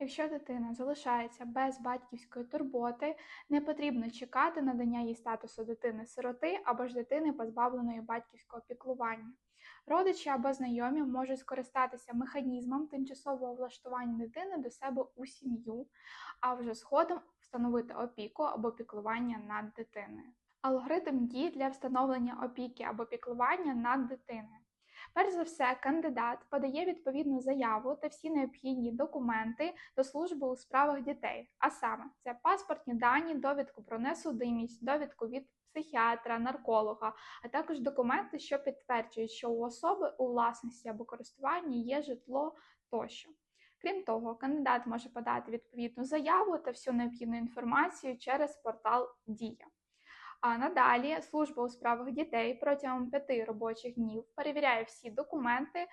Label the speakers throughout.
Speaker 1: Якщо дитина залишається без батьківської турботи, не потрібно чекати надання їй статусу дитини-сироти або ж дитини, позбавленої батьківського піклування. Родичі або знайомі можуть скористатися механізмом тимчасового влаштування дитини до себе у сім'ю, а вже згодом встановити опіку або піклування над дитиною. Алгоритм дій для встановлення опіки або піклування над дитиною. Перш за все, кандидат подає відповідну заяву та всі необхідні документи до служби у справах дітей, а саме це паспортні дані, довідку про несудимість, довідку від психіатра, нарколога, а також документи, що підтверджують, що у особи у власності або користуванні є житло тощо. Крім того, кандидат може подати відповідну заяву та всю необхідну інформацію через портал Дія. А надалі служба у справах дітей протягом п'яти робочих днів перевіряє всі документи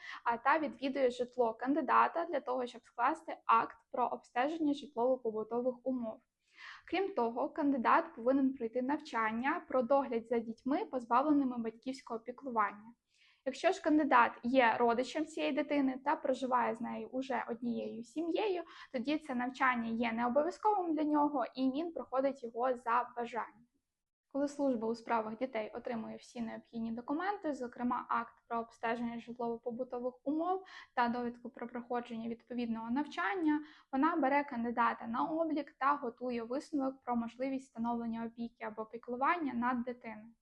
Speaker 1: та відвідує житло кандидата для того, щоб скласти акт про обстеження житлово-побутових умов. Крім того, кандидат повинен пройти навчання про догляд за дітьми, позбавленими батьківського піклування. Якщо ж кандидат є родичем цієї дитини та проживає з нею уже однією сім'єю, тоді це навчання є не обов'язковим для нього і він проходить його за бажанням. Коли служба у справах дітей отримує всі необхідні документи, зокрема акт про обстеження житлово-побутових умов та довідку про проходження відповідного навчання, вона бере кандидата на облік та готує висновок про можливість встановлення опіки або піклування над дитиною.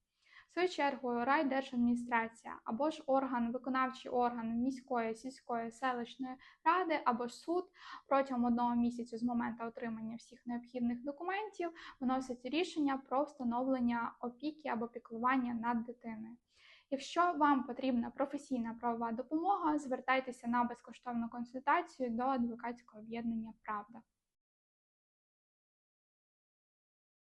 Speaker 1: В свою чергу райдержадміністрація або ж орган, виконавчий орган міської, сільської, селищної ради або ж суд протягом одного місяця з моменту отримання всіх необхідних документів виносить рішення про встановлення опіки або піклування над дитиною. Якщо вам потрібна професійна правова допомога, звертайтеся на безкоштовну консультацію до адвокатського об'єднання Правда.